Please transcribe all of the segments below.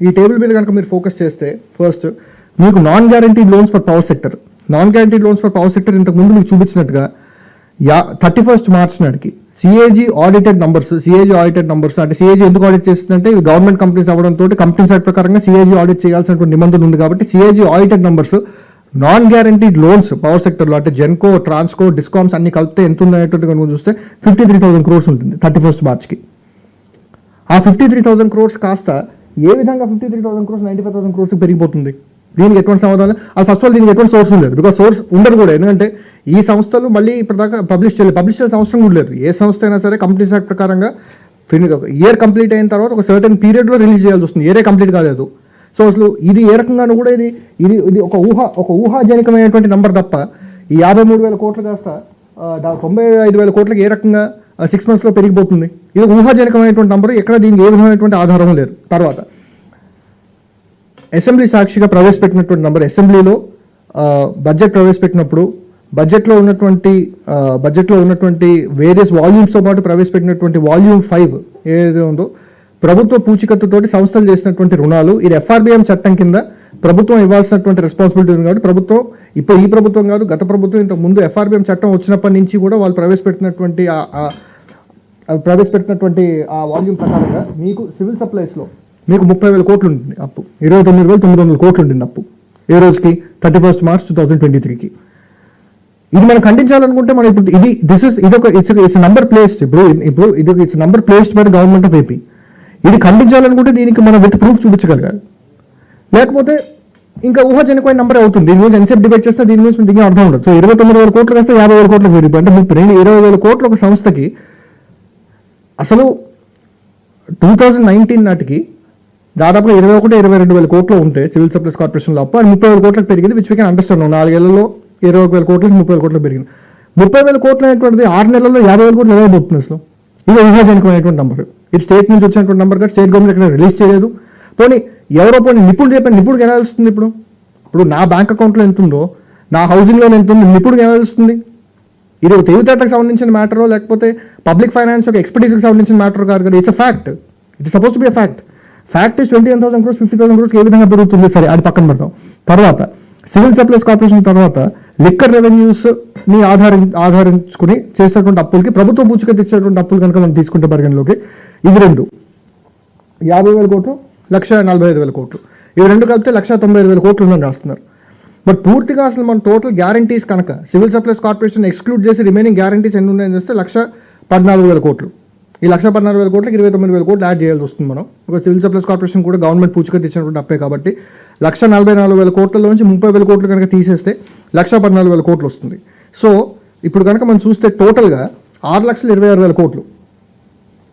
ఈ టేబుల్ మీద కనుక మీరు ఫోకస్ చేస్తే ఫస్ట్ మీకు non guaranteed loans for power sector non guaranteed loans for power sector ఇంతకు ముందు మీకు చూపించినట్టుగా యా థర్టీ ఫస్ట్ మార్చ్ నాటికి CAG audited numbers CAG audited numbers అంటే సిఏజీ ఎందుకు ఆడిట్ చేస్తుందంటే ఇవి గవర్నమెంట్ కంపెనీస్ అవ్వడంతో కంపెనీ సైడ్ ప్రకారంగా సిఏజీ ఆడిట్ చేయాల్సినటువంటి నిబంధన ఉంది కాబట్టి CAG audited numbers non guaranteed loans power సెక్టర్లో అంటే జెన్కో ట్రాన్స్కో డిస్కామ్స్ అన్ని కలిపితే ఎంత ఉందనేటువంటి కనుక చూస్తే ఫిఫ్టీ త్రీ థౌసండ్ క్రోర్స్ ఉంటుంది థర్టీ ఫస్ట్ మార్చ్కి ఆ ఫిఫ్టీ త్రీ థౌసండ్ క్రోర్స్ కాస్త ఏ విధంగా fifty three thousand crores ninety five thousand crores పెరిగిపోతుంది? దీనికి ఎటువంటి సమాధానం అది ఫస్ట్ ఆల్ దీనికి ఎటువంటి సోర్స్ లేదు. బికాస్ సోర్స్ ఉండదు కూడా. ఎందుకంటే ఈ సంస్థలు మళ్ళీ ఇప్పటిదాకా పబ్లిష్ చేయలేదు. పబ్లిష్ చేయాల్సిన అవసరం కూడా లేదు. ఏ సంస్థ అయినా సరే కంపెనీ యాక్ట్ ప్రకారంగా ఇయర్ కంప్లీట్ అయిన తర్వాత ఒక సర్టెన్ పీరియడ్లో రిలీజ్ చేయాల్సి వస్తుంది. ఇయరే కంప్లీట్ కాలేదు. సో అసలు ఇది ఏ రకంగానూ కూడా ఇది ఇది ఇది ఒక ఊహ ఒక ఊహాజనికమైనటువంటి నంబర్ తప్ప ఈ యాభై మూడు వేల కోట్లు కాస్త దా- తొంభై ఐదు వేల కోట్లకి ఏ రకంగా సిక్స్ మంత్స్లో పెరిగిపోతుంది. ఇది ఊహాజనకమైనటువంటి నంబరు ఎక్కడ దీనికి ఏ విధమైనటువంటి ఆధారం లేదు. తర్వాత అసెంబ్లీ సాక్షిగా ప్రవేశపెట్టినటువంటి నంబర్ అసెంబ్లీలో బడ్జెట్ ప్రవేశపెట్టినప్పుడు బడ్జెట్లో ఉన్నటువంటి బడ్జెట్లో ఉన్నటువంటి వేరియస్ వాల్యూమ్స్తో పాటు ప్రవేశపెట్టినటువంటి వాల్యూమ్ ఫైవ్ ఏదైతే ఉందో ప్రభుత్వ పూచికత్తుతోటి సంస్థలు చేసినటువంటి రుణాలు ఇది ఎఫ్ఆర్బిఎం చట్టం కింద ప్రభుత్వం ఇవ్వాల్సినటువంటి రెస్పాన్సిబిలిటీ ఉంది కాబట్టి ప్రభుత్వం ఇప్పుడు ఈ ప్రభుత్వం కాదు గత ప్రభుత్వం ఇంత ముందు ఎఫ్ఆర్బిఎం చట్టం వచ్చినప్పటి నుంచి కూడా వాళ్ళు ప్రవేశపెట్టినటువంటి ప్రవేశపెట్టినటువంటి ఆ వాల్యూమ్ ప్రకారంగా మీకు సివిల్ సప్లైస్లో మీకు ముప్పై వేల కోట్లు ఉంటుంది అప్పు. ఇరవై తొమ్మిది వేల తొమ్మిది వందల కోట్లు ఉంటుంది అప్పు. ఏ రోజుకి? Thirty first March two thousand twenty త్రీకి ఇది మనం ఖండించాలనుకుంటే మనం ఇప్పుడు ఇది దిస్ ఇస్ ఇది ఒక ఇట్స్ ఇట్స్ నంబర్ ప్లేస్డ్ ఇప్పుడు ఇప్పుడు ఇది it's number placed by government of AP ఇది ఖండించాలనుకుంటే దీనికి మనం విత్ ప్రూఫ్ చూపించగలగాలి. లేకపోతే ఇంకా ఊహాజనకమైన నంబర్ అవుతుంది. దీని గురించి ఎంతసేపు డిబేట్ చేస్తే దీని గురించి దీనికి అర్థం ఉండదు. సో ఇరవై తొమ్మిది వేల కోట్లు కాస్తే యాభై వేల కోట్లు పెరిగిపోయి అంటే ముప్పై రెండు ఇరవై వేల కోట్లు ఒక సంస్థకి అసలు టూ థౌజండ్ నైన్టీన్ నాటికి దాదాపుగా ఇరవై ఒకటి ఇరవై రెండు వేల కోట్లు ఉంటే సివిల్ సప్లైస్ కార్పొరేషన్లో అప్పు ముప్పై వేల కోట్లకు పెరిగింది విచ్ వీ కెన్ అండర్స్టాండ్ నాలుగేళ్ళలో ఇరవై ఒక వేల కోట్లకి ముప్పై వేల కోట్లకు పెరిగింది. ముప్పై వేల కోట్లు అనేటువంటిది ఆరు నెలల్లో యాభై వేల కోట్లు ఎలా పోతుంది ఇది ఊహాజనకమైనటువంటి నంబర్ ఇది స్టేట్ నుంచి వచ్చినటువంటి నంబర్ కాదు స్టేట్ గవర్నమెంట్ ఎక్కడ రిలీజ్ చేయలేదు. పోనీ ఎవరో పోనీ నిపుణుడు చెప్పాను నిపుణుడికి ఎలా తెలుస్తుంది ఇప్పుడు? ఇప్పుడు నా బ్యాంక్ అకౌంట్లో ఎంత ఉందో నా హౌసింగ్ లోన్ ఎంత ఉంది నిపుణుడికి ఎలా తెలుస్తుంది? ఇది ఒక తెలివితేటలకు సంబంధించిన మ్యాటరో లేకపోతే పబ్లిక్ ఫైనాన్స్ ఒక ఎక్స్పర్టీస్కి సంబంధించిన మ్యాటర్ కాదు కదా. It's a fact it suppose to be a fact fact is twenty one thousand crores fifty thousand crores ఏ విధంగా పెరుగుతుంది? సరే అది పక్కన పెడతాం తర్వాత సివిల్ సప్లైస్ కార్పొరేషన్ తర్వాత లిక్కర్ రెవెన్యూస్ని ఆధారి ఆధారించుకుని చేసినటువంటి అప్పులకి ప్రభుత్వ పూచిక తెచ్చినటువంటి అప్పులు కనుక మనం తీసుకుంటే పరిగణలోకి ఇది రెండు. యాభై వేల కోట్లు లక్ష నలభై ఐదు వేల కోట్లు. ఇవి రెండు కలిపితే లక్ష తొంభై ఐదు వేల కోట్లు ఉందని రాస్తున్నారు. బట్ పూర్తిగా అసలు మన టోటల్ గ్యారంటీస్ కనుక సివిల్ సప్లైస్ కార్పొరేషన్ ఎక్స్క్లూడ్ చేసి రిమైనింగ్ గ్యారంటీస్ ఎన్ని ఉన్నాయని చేస్తే లక్ష పద్నాలుగు వేల కోట్లు. ఈ లక్ష పద్నాలుగు వేల కోట్లకి ఇరవై తొమ్మిది వేల కోట్లు యాడ్ చేయాల్సి వస్తుంది మనం. ఒక సివిల్ సప్లైస్ కార్పొరేషన్ కూడా గవర్నమెంట్ పూచిక ఇచ్చినటువంటి అప్పే కాబట్టి లక్ష నలభై నాలుగు వేల కోట్లలోంచి ముప్పై వేల కోట్లు కనుక తీసేస్తే లక్ష పద్నాలుగు వేల కోట్లు వస్తుంది. సో ఇప్పుడు కనుక మనం చూస్తే టోటల్గా ఆరు లక్షల ఇరవై ఆరు వేల కోట్లు.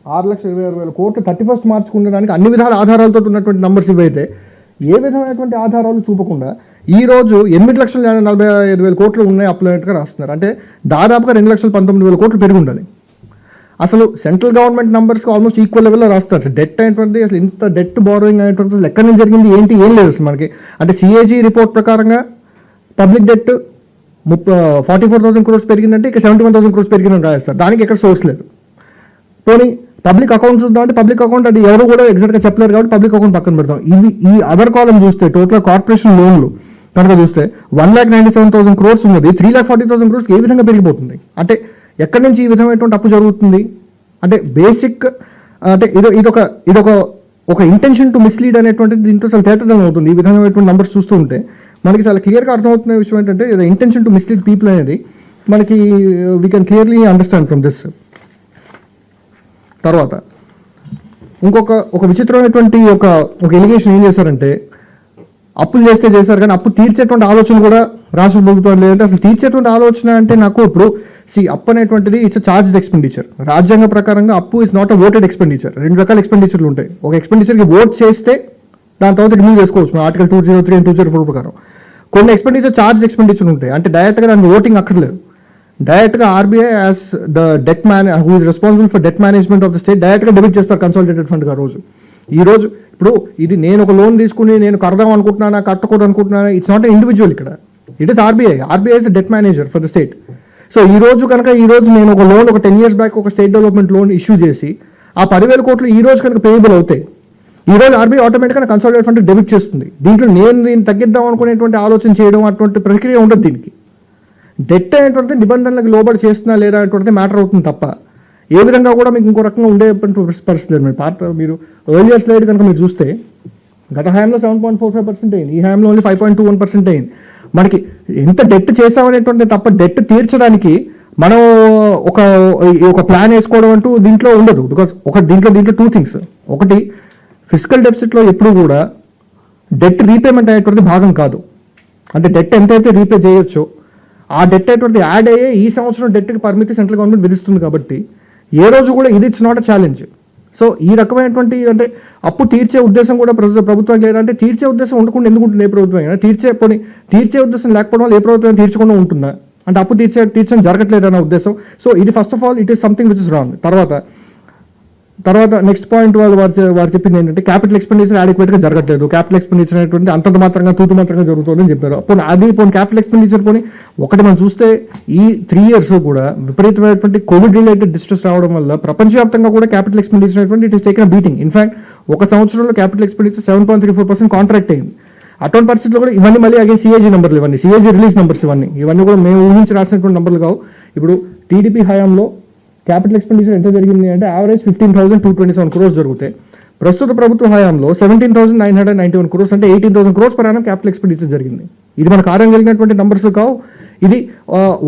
ఆరు లక్షల ఇరవై ఆరు వేల కోట్లు థర్టీ ఫస్ట్ మార్చుకు ఉండడానికి అన్ని విధాల ఆధారాలతో ఉన్నటువంటి నంబర్స్ ఇవైతే ఏ విధమైనటువంటి ఆధారాలు చూపకుండా ఈ రోజు ఎనిమిది లక్షల నలభై ఐదు వేల కోట్లు ఉన్నాయి అప్లైనట్టుగా రాస్తున్నారు. అంటే దాదాపుగా రెండు లక్షల పంతొమ్మిది వేల కోట్లు పెరిగి ఉండాలి అసలు సెంట్రల్ గవర్నమెంట్ నంబర్స్కి ఆల్మోస్ట్ ఈక్వల్ లెవెల్లో రాస్తారు. డెట్ అనేటువంటిది అసలు ఇంత డెట్ బారోయింగ్ అనేటువంటిది అసలు ఎక్కడి నుంచి జరిగింది ఏంటి ఏం లేదు అసలు మనకి. అంటే సిఏజీ రిపోర్ట్ ప్రకారంగా పబ్లిక్ డెట్ ముప్పై ఫార్టీ ఫోర్ థౌసండ్ క్రోర్స్ పెరిగిందంటే ఇక సెవెంటీ వన్ థౌసండ్ క్రోర్స్ పెరిగిందని రాస్తారు దానికి ఎక్కడ సోర్స్ లేదు. పోనీ పబ్లిక్ అకౌంట్ చూద్దాం అంటే పబ్లిక్ అకౌంట్ అది ఎవరు కూడా ఎగ్జాక్ట్గా చెప్పలేరు కాబట్టి పబ్లిక్ అకౌంట్ పక్కన పెడతాం. ఇవి ఈ అదర్ కాలం చూస్తే టోటల్ కార్పొరేషన్ లోన్లు కనుక చూస్తే one lakh ninety seven thousand crores ఉన్నది. Three lakh forty thousand crores ఏ విధంగా పెరిగిపోతుంది? అంటే ఎక్కడి నుంచి ఈ విధమైనటువంటి అప్పు జరుగుతుంది? అంటే బేసిక్ అంటే ఇది ఇదొక ఇదొక ఒక ఇంటెన్షన్ టు మిస్లీడ్ అనేటువంటిది దీంతో చాలా తేటదనం అవుతుంది. ఈ విధమైనటువంటి నెంబర్స్ చూస్తూ ఉంటే మనకి చాలా క్లియర్గా అర్థమవుతున్న విషయం ఏంటంటే ఇంటెన్షన్ టు మిస్లీడ్ పీపుల్ అనేది మనకి we can clearly understand from this తర్వాత ఇంకొక ఒక విచిత్రమైనటువంటి ఒక ఒక ఎలిగేషన్ ఏం చేశారంటే అప్పులు చేస్తే చేశారు కానీ అప్పు తీర్చేటువంటి ఆలోచన కూడా రాష్ట్ర ప్రభుత్వం లేదంటే అసలు తీర్చేటువంటి ఆలోచన అంటే నాకు ఇప్పుడు సి అప్పు అనేటువంటిది ఇట్స్ చార్జ్ ఎక్స్పెండిచర్ రాజ్యాంగ ప్రకారంగా అప్పు is not a voted expenditure రెండు రకాల ఎక్స్పెండిచర్లు ఉంటాయి. ఒక ఎక్స్పెండిచర్కి ఓట్ చేస్తే దాని తర్వాత రిమూవ్ చేసుకోవచ్చు. Article two zero three two zero four ప్రకారం. కొన్ని ఎక్స్పెండిచర్ చార్జ్ ఎక్స్పెండిచర్ ఉంటాయి. అంటే డైరెక్ట్గా దాని ఓటింగ్ అక్కర్లేదు. డైరెక్ట్గా RBI as the debt man who is responsible for debt management of the state డైరెక్ట్గా డెబిట్ చేస్తారు కన్సాలిడేటెడ్ ఫండ్ రోజు. ఈ రోజు ఇప్పుడు ఇది నేను ఒక లోన్ తీసుకుని నేను కడదాం అనుకుంటున్నానా కట్టకూడదు అనుకుంటున్నానా ఇట్స్ నాట్ ఇండివిజువల్ ఇక్కడ. It is RBI RBI is the debt manager for the state so ఈ రోజు కనుక ఈ రోజు నేను ఒక లోన్ ఒక టెన్ ఇయర్స్ బ్యాక్ ఒక స్టేట్ డెవలప్మెంట్ లోన్ ఇష్యూ చేసి ఆ పదివేల కోట్లు ఈ రోజు కనుక పేయబుల్ అవుతాయి ఈ రోజు ఆర్బీఐ ఆటోమేటిక్గా కన్సాలిడేట్ ఫండ్ డెబిట్ చేస్తుంది. దీంట్లో నేను దీన్ని తగ్గిద్దాం అనుకునేటువంటి ఆలోచన చేయడం అటువంటి ప్రక్రియ ఉంటుంది దీనికి. డెట్ అనేటువంటిది నిబంధనలకు లోబడి చేస్తున్నా లేదా అనేటువంటిది మ్యాటర్ అవుతుంది తప్ప. ఏ విధంగా కూడా మీకు ఇంకో రకంగా ఉండేటువంటి పరిస్థితి లేదు. మీరు పాత మీరు ఎర్లియర్ స్లైడ్ కనుక మీరు చూస్తే గత హయాంలో seven point four five percent అయింది. ఈ హయాంలో only five point two one percent అయింది. మనకి ఎంత డెట్ చేసామనేటువంటి తప్ప డెట్ తీర్చడానికి మనం ఒక ఈ ఒక ప్లాన్ వేసుకోవడం అంటూ దీంట్లో ఉండదు. బికాస్ ఒక దీంట్లో దీంట్లో టూ థింగ్స్ ఒకటి ఫిజికల్ డెఫిసిట్లో ఎప్పుడు కూడా డెట్ రీపేమెంట్ అనేటువంటిది భాగం కాదు. అంటే డెట్ ఎంతైతే రీపే చేయొచ్చో ఆ డెట్ అటువంటిది యాడ్ అయ్యే ఈ సంవత్సరం డెట్కి పరిమితి సెంట్రల్ గవర్నమెంట్ విధిస్తుంది కాబట్టి ఏ రోజు కూడా ఇది it's not a challenge so ఈ రకమైనటువంటి అంటే అప్పు తీర్చే ఉద్దేశం కూడా ప్రభుత్వానికి లేదంటే తీర్చే ఉద్దేశం ఉండకుండా ఎందుకు ఉంటుంది ఏ ప్రభుత్వం అయినా? తీర్చే పోనీ తీర్చే ఉద్దేశం లేకపోవడం వల్ల ఏ ప్రభుత్వం తీర్చకుండా ఉంటుందా? అంటే అప్పు తీర్చే తీర్చడం జరగట్లేదు అన్న ఉద్దేశం. సో ఇది first of all it is something which is wrong తర్వాత తర్వాత నెక్స్ట్ పాయింట్ వాళ్ళు వారు వారు చెప్పింది ఏంటంటే క్యాపిటల్ ఎక్స్పెండిచర్ అడిక్వేట్గా జరగట్లేదు. క్యాపిటల్ ఎక్స్పెండిచర్ అనేటువంటి అంతంత మాత్రంగా తూతు మాత్రంగా జరుగుతుందని చెప్పారు. పోనీ అది పోనీ క్యాపిటల్ ఎక్స్పెండిచర్ పోనీ ఒకటి మనం చూస్తే ఈ త్రీ ఇయర్స్ కూడా విపరీతమైనటువంటి కోవిడ్ రిలేటెడ్ డిస్ట్రెస్ రావడం వల్ల ప్రపంచవ్యాప్తంగా కూడా క్యాపిటల్ ఎక్స్పెండిచర్ అనేటువంటి it is taken beating in fact ఒక సంవత్సరంలో capital expenditure seven point three four percent contract అయింది. అటువంటి పరిస్థితుల్లో కూడా ఇవన్నీ మళ్ళీ అగే సిఏజీ నెంబర్లు ఇవన్నీ సిఏజీ రిలీజ్ నెంబర్స్ ఇవన్నీ ఇవన్నీ కూడా మేము ఊహించి రాసినటువంటి నెంబర్లు కావు. ఇప్పుడు టీడీపీ హయాంలో క్యాపిటల్ ఎక్స్పెండిచర్ ఎంత జరిగింది అంటే average fifteen thousand two twenty seven crores జరుగుతాయి. ప్రస్తుత ప్రభుత్వ హయాంలో seventeen thousand nine hundred ninety one crores అంటే eighteen thousand crores per annum capital expenditure జరిగింది. ఇది మన కార్యం జరిగినటువంటి నంబర్స్ కావు. ఇది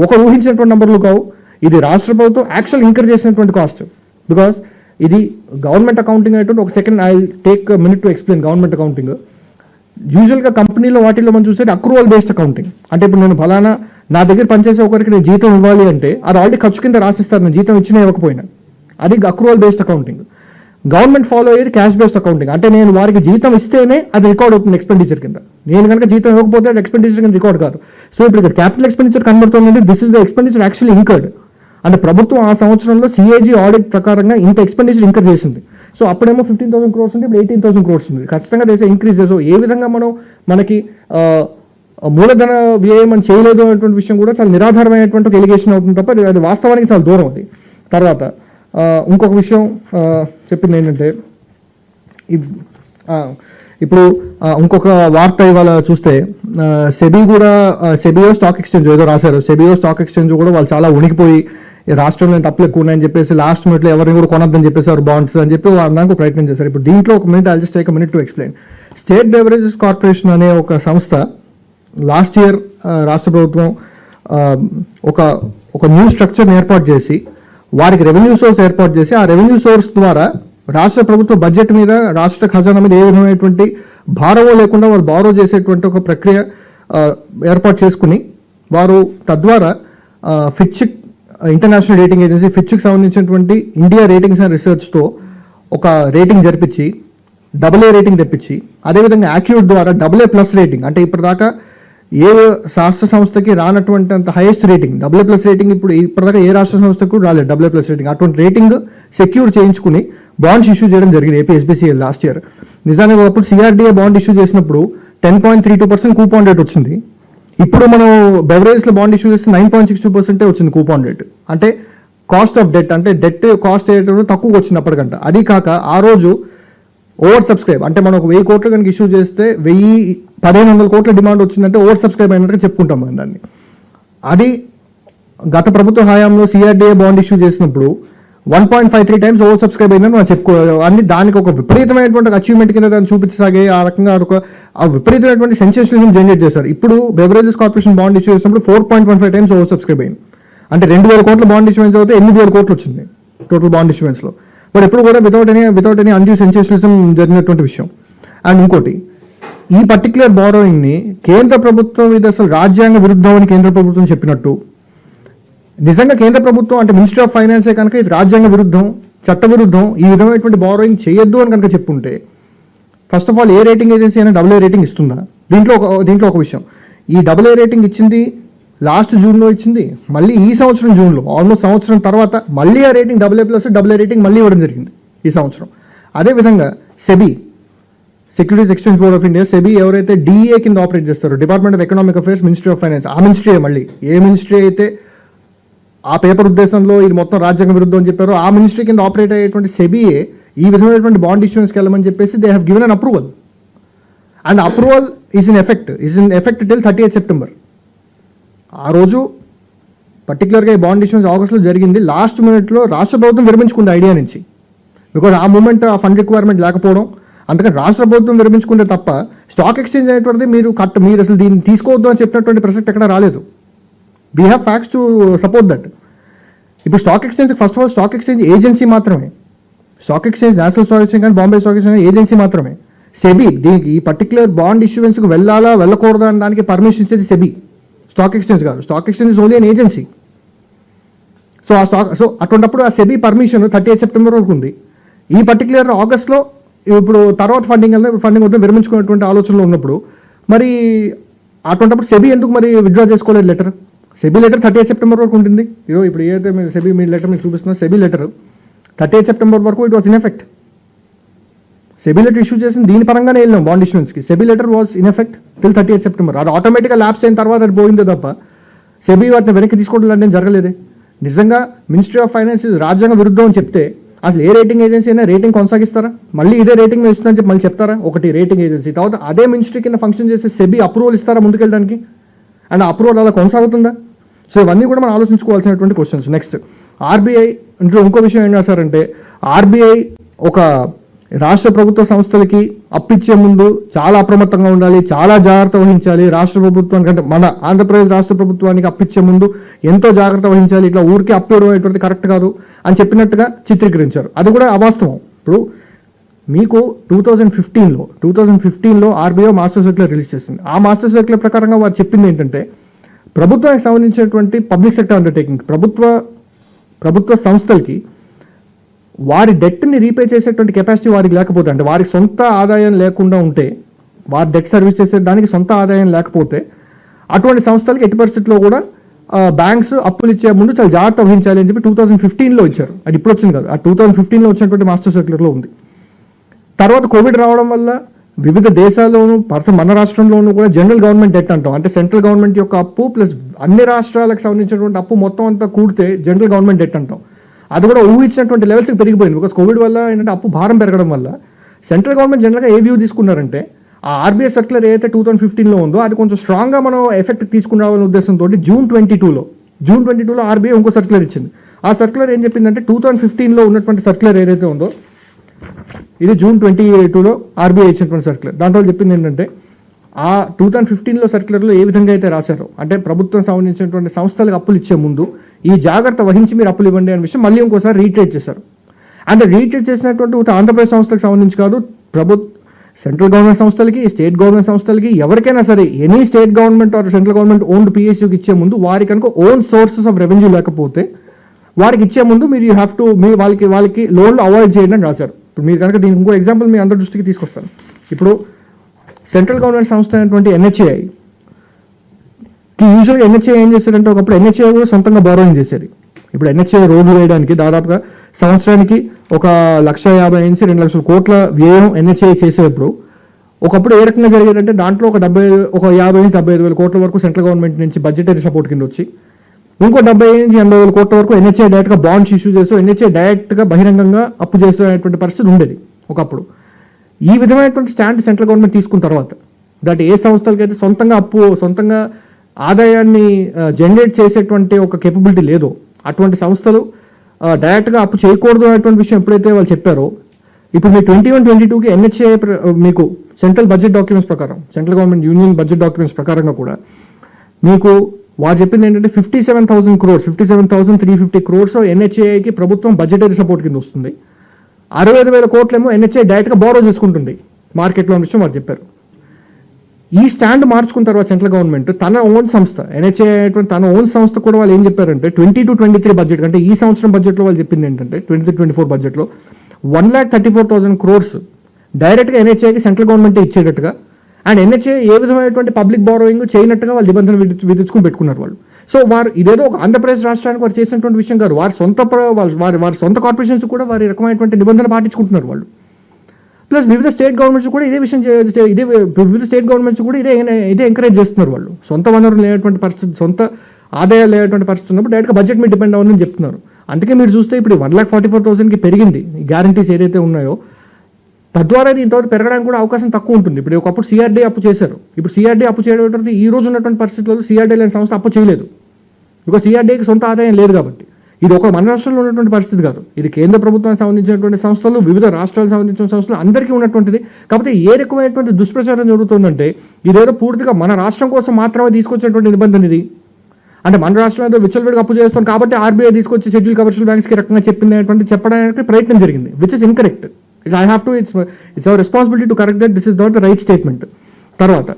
ఒక ఊహించినటువంటి నంబర్లు కావు. ఇది రాష్ట్ర ప్రభుత్వం యాక్చువల్ ఇంకర్ చేసినటువంటి కాస్ట్ బికాస్ ఇది గవర్నమెంట్ అకౌంటింగ్ అనేటువంటి ఒక second I take minute to explain government accounting యూజువల్గా కంపెనీలో వాటిలో మనం చూసేది అక్రూవల్ బేస్డ్ అకౌంటింగ్ అంటే ఇప్పుడు నేను ఫలానా నా దగ్గర పనిచేసే ఒకరికి నేను జీతం ఇవ్వాలి అంటే అది ఆల్రెడీ ఖర్చు కింద రాసిస్తారు నేను జీతం ఇచ్చినా ఇవ్వకపోయినా. అది accrual based accounting government follow అయ్యేది క్యాష్ బేస్డ్ అకౌంటింగ్ అంటే నేను వారికి జీతం ఇస్తేనే అది రికార్డ్ అవుతుంది ఎక్స్పెండిచర్ కింద. నేను కనుక జీతం ఇవ్వకపోతే అది ఎక్స్పెండిచర్ కింద రికార్డ్ కాదు. సో ఇప్పుడు ఇక్కడ capital expenditure కనబడుతుందంటే this is the expenditure actually incurred అంటే ప్రభుత్వం ఆ సంవత్సరంలో సిఏజీ ఆడిట్ ప్రకారంగా ఇంత ఎక్స్పెండిచర్ ఇంకర్ చేసింది. సో అప్పుడేమో ఫిఫ్టీన్ థౌసండ్ క్రోర్స్ ఉంది ఇప్పుడు ఎయిటీన్ థౌసండ్ క్రోర్స్ ఉంది. ఖచ్చితంగా దేశ ఇంక్రీజ్ చేసో ఏ విధంగా మనం మనకి మూలధన వ్యయం అని చేయలేదు అనేటువంటి విషయం కూడా చాలా నిరాధారమైనటువంటి ఒక ఎలిగేషన్ అవుతుంది తప్ప అది- వాస్తవానికి చాలా దూరం ఉంది తర్వాత ఇంకొక విషయం చెప్పింది ఏంటంటే ఇప్పుడు ఇంకొక వార్త ఇవాళ చూస్తే సెబి సెబీ కూడా సెబియో స్టాక్ ఎక్స్చేంజ్ ఏదో రాశారు. సెబియో స్టాక్ ఎక్స్చేంజ్ కూడా వాళ్ళు చాలా ఉనికిపోయి రాష్ట్రంలో తప్పులు ఎక్కువ ఉన్నాయని చెప్పేసి లాస్ట్ మినిట్లో ఎవరిని కూడా కొనొద్దని చెప్పేసారు బాండ్స్ అని చెప్పి అనడానికి ప్రయత్నం చేశారు. ఇప్పుడు దీంట్లో ఒక minute I just take minute to explain state beverages corporation అనే ఒక సంస్థ లాస్ట్ ఇయర్ రాష్ట్ర ప్రభుత్వం ఒక ఒక న్యూ స్ట్రక్చర్ని ఏర్పాటు చేసి వారికి రెవెన్యూ సోర్స్ ఏర్పాటు చేసి ఆ రెవెన్యూ సోర్స్ ద్వారా రాష్ట్ర ప్రభుత్వ బడ్జెట్ మీద రాష్ట్ర ఖజానా మీద ఏ విధమైనటువంటి భారమో లేకుండా వారు బారో చేసేటువంటి ఒక ప్రక్రియ ఏర్పాటు చేసుకుని వారు తద్వారా ఫిచ్ ఇంటర్నేషనల్ రేటింగ్ ఏజెన్సీ ఫిచ్కి సంబంధించినటువంటి ఇండియా రేటింగ్స్ అండ్ రీసెర్చ్తో ఒక రేటింగ్ జరిపించి డబుల్ ఏ రేటింగ్ తెప్పించి అదేవిధంగా యాక్యూట్ ద్వారా డబుల్ ఏ ప్లస్ రేటింగ్ అంటే ఇప్పటిదాకా ఏ రాష్ట్ర సంస్థకి రానటువంటి అంత highest rating W plus rating ఇప్పుడు ఇప్పటిదాకా ఏ రాష్ట్ర సంస్థకు కూడా రాలేదు డబ్ల్యూ ప్లస్ రేటింగ్ అటువంటి రేటింగ్ సెక్యూర్ చేయించుకుని బాండ్స్ ఇష్యూ చేయడం జరిగింది ఏపీ ఎస్బీసీఎల్ లాస్ట్ ఇయర్ నిజానికి ఒకప్పుడు సిఆర్డీఏ బాండ్ ఇష్యూ చేసినప్పుడు ten point three two percent coupon rate వచ్చింది. ఇప్పుడు మనం బెవరేజ్లో బాండ్ ఇష్యూ చేస్తే నైన్ పాయింట్ సిక్స్ టూ పర్సెంటే వచ్చింది కూపాన్ రేట్ అంటే కాస్ట్ ఆఫ్ డెట్ అంటే డెట్ కాస్ట్ అయ్యేటప్పుడు తక్కువ వచ్చింది అప్పటికంట అది కాక ఆ రోజు ఓవర్ సబ్స్క్రైబ్ అంటే మనం ఒక వెయ్యి కోట్లు కనుక ఇష్యూ చేస్తే వెయ్యి పదిహేను వందల కోట్ల డిమాండ్ వచ్చిందంటే ఓవర్ సబ్స్క్రైబ్ అయినట్టుగా చెప్పుకుంటాం మనం దాన్ని. అది గత ప్రభుత్వ హయాంలో సిఆర్డీఏ బాండ్ ఇష్యూ చేసినప్పుడు one point five three times over subscribe అయిందని మనం చెప్పుకో అన్ని దానికి ఒక విపరీతమైనటువంటి అచీవ్మెంట్ కింద దాన్ని చూపించసాగే ఆ రకంగా ఒక ఆ విపరీతమైనటువంటి సెన్సేషనలిజం జనరేట్ చేశారు. ఇప్పుడు బెవరేజెస్ కార్పొరేషన్ బాండ్ ఇష్యూ చేసినప్పుడు four point one five times over subscribe అయింది. అంటే రెండు వేల కోట్ల బాండ్ ఇష్యూన్స్ అయితే ఎనిమిది వేల కోట్లు వచ్చింది టోటల్ బాండ్ ఇష్యూన్స్ బట్ ఎప్పుడు కూడా without any without any undue sensationalism జరిగినటువంటి విషయం. అండ్ ఇంకోటి ఈ పర్టికులర్ బారోయింగ్ని కేంద్ర ప్రభుత్వం ఇది అసలు రాజ్యాంగ విరుద్ధం అని కేంద్ర ప్రభుత్వం చెప్పినట్టు. నిజంగా కేంద్ర ప్రభుత్వం అంటే మినిస్ట్రీ ఆఫ్ ఫైనాన్సే కనుక ఇది రాజ్యాంగ విరుద్ధం చట్ట విరుద్ధం ఈ విధమైనటువంటి బారోయింగ్ చేయొద్దు అని కనుక చెప్పుంటే ఫస్ట్ ఆఫ్ ఆల్ ఏ రేటింగ్ ఏజెన్సీ అయినా డబుల్ ఏ రేటింగ్ ఇస్తుందా? దీంట్లో ఒక దీంట్లో ఒక విషయం. ఈ డబుల్ ఏ రేటింగ్ ఇచ్చింది లాస్ట్ జూన్లో ఇచ్చింది మళ్ళీ ఈ సంవత్సరం జూన్లో ఆల్మోస్ట్ సంవత్సరం తర్వాత మళ్ళీ ఆ rating double A plus double A rating మళ్ళీ ఇవ్వడం జరిగింది ఈ సంవత్సరం. అదేవిధంగా SEBI securities exchange board of India SEBI ఎవరైతే డిఏ కింద ఆపరేట్ చేస్తారో department of economic affairs ministry of finance ఆ మినిస్ట్రీ మళ్ళీ? ఏ మినిస్ట్రీ అయితే ఆ పేపర్ ఉద్దేశంలో ఇది మొత్తం రాజ్యాంగ విరుద్ధం అని చెప్పారో ఆ మినిస్ట్రీ కింద ఆపరేట్ అయ్యేటువంటి సెబీఏ ఈ విధమైనటువంటి బాండ్ ఇష్యూన్స్కి వెళ్ళమని చెప్పేసి they have given an approval and approval is in effect is in effect till thirty eighth September ఆ రోజు పర్టికులర్గా ఈ బాండ్ ఇష్యూన్స్ ఆగస్టులో జరిగింది. లాస్ట్ మినిట్లో రాష్ట్ర ప్రభుత్వం విరమించుకుంది ఐడియా నుంచి. బికాజ్ ఆ మూమెంట్ ఆ ఫండ్ రిక్వైర్మెంట్ లేకపోవడం అందుకని రాష్ట్ర ప్రభుత్వం విరమించుకుంటే తప్ప స్టాక్ ఎక్స్చేంజ్ అనేటువంటిది మీరు కట్ మీరు అసలు దీన్ని తీసుకోవద్దు అని చెప్పినటువంటి ప్రసక్తి ఎక్కడ రాలేదు. We have facts to support that ఇప్పుడు stock exchange first of all stock exchange agency మాత్రమే. Stock exchange national stock exchange కానీ బాంబే స్టాక్ ఎక్స్చేంజ్ ఏజెన్సీ మాత్రమే. సెబీ దీనికి ఈ పర్టికులర్ బాండ్ ఇష్యూవెన్స్కి వెళ్ళాలా వెళ్ళకూడదా అనడానికి పర్మిషన్ ఇచ్చేది సెబీ. స్టాక్ ఎక్స్చేంజ్ కాదు. Stock exchange is only an agency so ఆ స్టాక్ సో అటువంటిప్పుడు ఆ SEBI permission thirty eighth September వరకు ఉంది. ఈ పర్టికులర్ ఆగస్ట్లో ఇప్పుడు తర్వాత ఫండింగ్ వెళ్తే ఫండింగ్ వద్ద విరమించుకునేటువంటి ఆలోచనలో ఉన్నప్పుడు మరి అటువంటిప్పుడు సెబీ ఎందుకు మరి విత్డ్రా చేసుకోలేదు letter SEBI letter thirty eighth September వరకు ఉంటుంది. ఇదో ఇప్పుడు ఏదైతే మీరు సెబీ మీ లెటర్ మీరు చూపిస్తున్నా SEBI letter thirty eighth September వరకు it was in effect SEBI letter issue చేసిన దీని పరంగానే వెళ్ళాం bond ఇష్యూన్స్కి SEBI letter was in effect till thirty eighth September అది ఆటోమేటిక్గా ల్యాప్స్ అయిన తర్వాత అది పోయిందే తప్ప సెబీ వాటిని వెనక్కి తీసుకోవడం లాంటిది జరగలేదే. నిజంగా మినిస్ట్రీ ఆఫ్ ఫైనాన్స్ రాజ్యాంగ విరుద్ధం అని చెప్తే అసలు ఏ రేటింగ్ ఏజెన్సీ అయినా రేటింగ్ కొనసాగిస్తారా? మళ్ళీ ఇదే రేటింగ్ ఇస్తుందని చెప్పి మళ్ళీ చెప్తారా? ఒకటి రేటింగ్ ఏజెన్సీ తర్వాత అదే మినిస్ట్రీ కింద ఫంక్షన్ చేసే సెబీ అప్రూవల్ ఇస్తారా ముందుకెళ్ళడానికి? అండ్ అప్రూవల్ అలా కొనసాగుతుందా? సో ఇవన్నీ కూడా మనం ఆలోచించుకోవాల్సినటువంటి క్వశ్చన్స్ నెక్స్ట్ ఆర్బీఐ ఇంట్లో ఇంకో విషయం ఏం చేస్తారంటే ఆర్బీఐ ఒక రాష్ట్ర ప్రభుత్వ సంస్థలకి అప్పిచ్చే ముందు చాలా అప్రమత్తంగా ఉండాలి చాలా జాగ్రత్త వహించాలి. రాష్ట్ర ప్రభుత్వానికి అంటే మన ఆంధ్రప్రదేశ్ రాష్ట్ర ప్రభుత్వానికి అప్పిచ్చే ముందు ఎంతో జాగ్రత్త వహించాలి. ఇట్లా ఊరికే అప్పివ్వడం అనేటువంటి కరెక్ట్ కాదు. అని చెప్పినట్టుగా చిత్రీకరించారు. అది కూడా అవాస్తవం. ఇప్పుడు మీకు టూ థౌజండ్ ఫిఫ్టీన్లో టూ థౌజండ్ ఫిఫ్టీన్లో ఆర్బీఐ మాస్టర్ సర్క్యులర్ రిలీజ్ చేసింది. ఆ మాస్టర్ సర్క్యులర్ ప్రకారంగా వారు చెప్పింది ఏంటంటే ప్రభుత్వానికి సంబంధించినటువంటి పబ్లిక్ సెక్టర్ అండర్టేకింగ్ ప్రభుత్వ ప్రభుత్వ సంస్థలకి వారి డెట్ని రీపే చేసేటువంటి కెపాసిటీ వారికి లేకపోతే అంటే వారికి సొంత ఆదాయం లేకుండా ఉంటే వారి డెట్ సర్వీస్ చేసే దానికి సొంత ఆదాయం లేకపోతే అటువంటి సంస్థలకి ఎట్టి పరిస్థితుల్లో కూడా బ్యాంక్స్ అప్పులు ఇచ్చే ముందు చాలా జాగ్రత్త వహించాలి అని చెప్పి టూ థౌసండ్ ఫిఫ్టీన్లో ఇచ్చారు. అది ఇప్పుడు వచ్చింది కాదు. ఆ టూ థౌసండ్ ఫిఫ్టీన్లో వచ్చినటువంటి మాస్టర్ సర్క్యులర్లో ఉంది. తర్వాత కోవిడ్ రావడం వల్ల వివిధ దేశాల్లోనూ భారత మన రాష్ట్రంలోనూ కూడా జనరల్ గవర్నమెంట్ డెట్ అంటాం. అంటే సెంట్రల్ గవర్నమెంట్ యొక్క అప్పు ప్లస్ అన్ని రాష్ట్రాలకు సంబంధించినటువంటి అప్పు మొత్తం అంతా కూడితే జనరల్ గవర్నమెంట్ డెట్ అంటాం. అది కూడా ఊహించినటువంటి లెవెల్స్కి పెరిగిపోయింది. బికాస్ కోవిడ్ వల్ల ఏంటంటే అప్పు భారం పెరగడం వల్ల సెంట్రల్ గవర్నమెంట్ జనరల్గా ఏ వ్యూ తీసుకున్నారంటే ఆ ఆర్బీఐ సర్క్యులర్ ఏదైతే టూ థౌసండ్ ఫిఫ్టీన్లో ఉందో అది కొంచెం స్ట్రాంగ్గా మనం ఎఫెక్ట్ తీసుకురావాలనే ఉద్దేశంతో జూన్ ట్వంటీ టూలో జూన్ ట్వంటీ టూలో ఆర్బీఐ ఇంకో సర్క్యులర్ ఇచ్చింది. ఆ సర్క్యులర్ ఏం చెప్పిందంటే టూ థౌసండ్ ఫిఫ్టీన్లో ఉన్నటువంటి సర్క్యులర్ ఏదైతే ఉందో ఇది జూన్ ట్వంటీ టూలో ఆర్బీఐ ఇచ్చినటువంటి సర్క్యులర్. దాంట్లో చెప్పింది ఏంటంటే ఆ టూ థౌసండ్ ఫిఫ్టీన్లో సర్క్యులర్లో ఏ విధంగా అయితే రాశారో అంటే ప్రభుత్వం సంబంధించినటువంటి సంస్థలకు అప్పులు ఇచ్చే ముందు ఈ జాగ్రత్త వహించి మీరు అప్పులు ఇవ్వండి అనే విషయం మళ్ళీ ఇంకోసారి రీట్రేట్ చేశారు. అంటే రీట్రేట్ చేసినటువంటి ఆంధ్రప్రదేశ్ సంస్థలకు సంబంధించి కాదు ప్రభుత్వ సెంట్రల్ గవర్నమెంట్ సంస్థలకి స్టేట్ గవర్నమెంట్ సంస్థలకి ఎవరికైనా సరే any state government or central government owned పిఎస్యూకి ఇచ్చే ముందు వారి కనుక ఓన్ సోర్సెస్ ఆఫ్ రెవెన్యూ లేకపోతే వారికి ఇచ్చే ముందు మీరు యూ హ్యావ్ టు మీ వాళ్ళకి వాళ్ళకి లోన్లు అవాయిడ్ చేయండి అని రాశారు. ఇప్పుడు మీరు కనుక దీనికి ఇంకో ఎగ్జాంపుల్ మీ అందరి దృష్టికి తీసుకొస్తాను. ఇప్పుడు సెంట్రల్ గవర్నమెంట్ సంస్థ అయినటువంటి ఎన్హెచ్ఏఐ యూజువల్గా ఎన్హెచ్ఏ ఏం చేశారంటే ఒకప్పుడు ఎన్హెచ్ఏ కూడా సొంతంగా బోరోయింగ్ చేసేది. ఇప్పుడు ఎన్హెచ్ఏ రోడ్లు వేయడానికి దాదాపుగా సంవత్సరానికి ఒక లక్ష యాభై నుంచి రెండు లక్షల కోట్ల వ్యయం ఎన్హెచ్ఐ చేసేటప్పుడు ఒకప్పుడు ఏ రకంగా జరిగేదంటే దాంట్లో ఒక డెబ్బై ఒక యాభై నుంచి డెబ్బై ఐదు వేల కోట్ల వరకు సెంట్రల్ గవర్నమెంట్ నుంచి బడ్జెటరీ సపోర్ట్ కింద వచ్చి ఇంకో డెబ్బై నుంచి ఎనభై వేల కోట్ల వరకు ఎన్హెచ్ఐ డైరెక్ట్గా బాండ్స్ ఇష్యూ చేస్తూ ఎన్హెచ్ఐ డైరెక్ట్గా బహిరంగంగా అప్పు చేసేటువంటి పరిస్థితి ఉండేది ఒకప్పుడు. ఈ విధమైనటువంటి స్టాండ్ సెంట్రల్ గవర్నమెంట్ తీసుకున్న తర్వాత దట్ ఏ సంస్థలకైతే సొంతంగా అప్పు సొంతంగా ఆదాయాన్ని జనరేట్ చేసేటువంటి ఒక కేపబిలిటీ లేదో అటువంటి సంస్థలు డైరెక్ట్గా అప్పు చేయకూడదు అనేటువంటి విషయం ఎప్పుడైతే వాళ్ళు చెప్పారో ఇప్పుడు మీ ట్వంటీ వన్ ట్వంటీ టూకి ఎన్హెచ్ఏ మీకు సెంట్రల్ బడ్జెట్ డాక్యుమెంట్స్ ప్రకారం central government union budget documents ప్రకారంగా కూడా మీకు వారు చెప్పింది ఏంటంటే fifty seven thousand crores fifty seven thousand three fifty crores ఎన్హెచ్ఏకి ప్రభుత్వం బడ్జెటరీ సపోర్ట్ కింద వస్తుంది. అరవై ఐదు వేల కోట్లేమో ఎన్హెచ్ఏ డైరెక్ట్గా బోరో చేసుకుంటుంది. మార్కెట్లో విషయం వారు చెప్పారు. ఈ స్టాండ్ మార్చుకున్న తర్వాత సెంట్రల్ గవర్నమెంట్ తన ఓన్ సంస్థ ఎన్హెచ్ఏ అనేటువంటి తన ఓన్ సంస్థ కూడా వాళ్ళు ఏం చెప్పారంటే twenty two twenty three budget అంటే ఈ సంవత్సరం బడ్జెట్లో వాళ్ళు చెప్పింది ఏంటంటే ట్వంటీ త్రీ ట్వంటీ ఫోర్ బడ్జెట్లో one lakh thirty four thousand crores డైరెక్ట్గా ఎన్హెచ్ఏకి సెంట్రల్ గవర్నమెంట్ ఇచ్చేటట్టుగా అండ్ ఎన్హెచ్ఏ ఏ విధమైనటువంటి పబ్లిక్ బారోయింగ్ చేయనట్టుగా వాళ్ళు నిబంధనలు విధించుకుని పెట్టుకున్నారు వాళ్ళు. సో వారు ఇదేదో ఒక ఆంధ్రప్రదేశ్ రాష్ట్రానికి వారు చేసినటువంటి విషయం కాదు వారి సొంత వారి వారి సొంత కార్పొరేషన్స్ కూడా వారి రకమైనటువంటి నిబంధనలు పాటించుకుంటున్నారు వాళ్ళు. ప్లస్ వివిధ స్టేట్ గవర్నమెంట్స్ కూడా ఇదే విషయం ఇదే వివిధ స్టేట్ గవర్నమెంట్స్ కూడా ఇదే ఇదే ఎంకరేజ్ చేస్తున్నారు వాళ్ళు. సొంత వనరులు లేనటువంటి పరిస్థితి సొంత ఆదాయాలు లేనటువంటి పరిస్థితి ఉన్నప్పుడు డైరెక్ట్గా బడ్జెట్ మీద డిపెండ్ అవ్వాలని చెప్తున్నారు. అందుకే మీరు చూస్తే ఇప్పుడు వన్ లాక్ ఫార్టీ ఫోర్ థౌసండ్కి పెరిగింది. గ్యారంటీస్ ఏదైతే ఉన్నాయో తద్వారా ఇది ఇంతవరకు పెరగడానికి కూడా అవకాశం తక్కువ ఉంటుంది. ఇప్పుడు ఒకప్పుడు సిఆర్డీ అప్పు చేశారు. ఇప్పుడు సిఆర్డీ అప్పు చేయడం ఈ రోజు ఉన్నటువంటి పరిస్థితుల్లో సిఆర్డీ లేని సంస్థ అప్పు చేయలేదు. బికాస్ సిఆర్డీకి సొంత ఆదాయం లేదు కాబట్టి. ఇది ఒక మన రాష్ట్రంలో ఉన్నటువంటి పరిస్థితి కాదు. ఇది కేంద్ర ప్రభుత్వానికి సంబంధించినటువంటి సంస్థలు వివిధ రాష్ట్రాలకు సంబంధించిన సంస్థలు అందరికీ ఉన్నటువంటిది. కాకపోతే ఏ రకమైనటువంటి దుష్ప్రచారం జరుగుతుందంటే ఇదేదో పూర్తిగా మన రాష్ట్రం కోసం మాత్రమే తీసుకొచ్చినటువంటి నిబంధన ఇది. అంటే మన రాష్ట్రంలో ఏదో విచ్చలవిడిగా అప్పు చేస్తాం కాబట్టి ఆర్బీఐ తీసుకొచ్చి షెడ్యూల్ కమర్షియల్ బ్యాంక్స్కి రకంగా చెప్పింది అనేటువంటి చెప్పడానికి ప్రయత్నం జరిగింది which is incorrect it I have to it's it's our responsibility to correct that this is not the right statement తర్వాత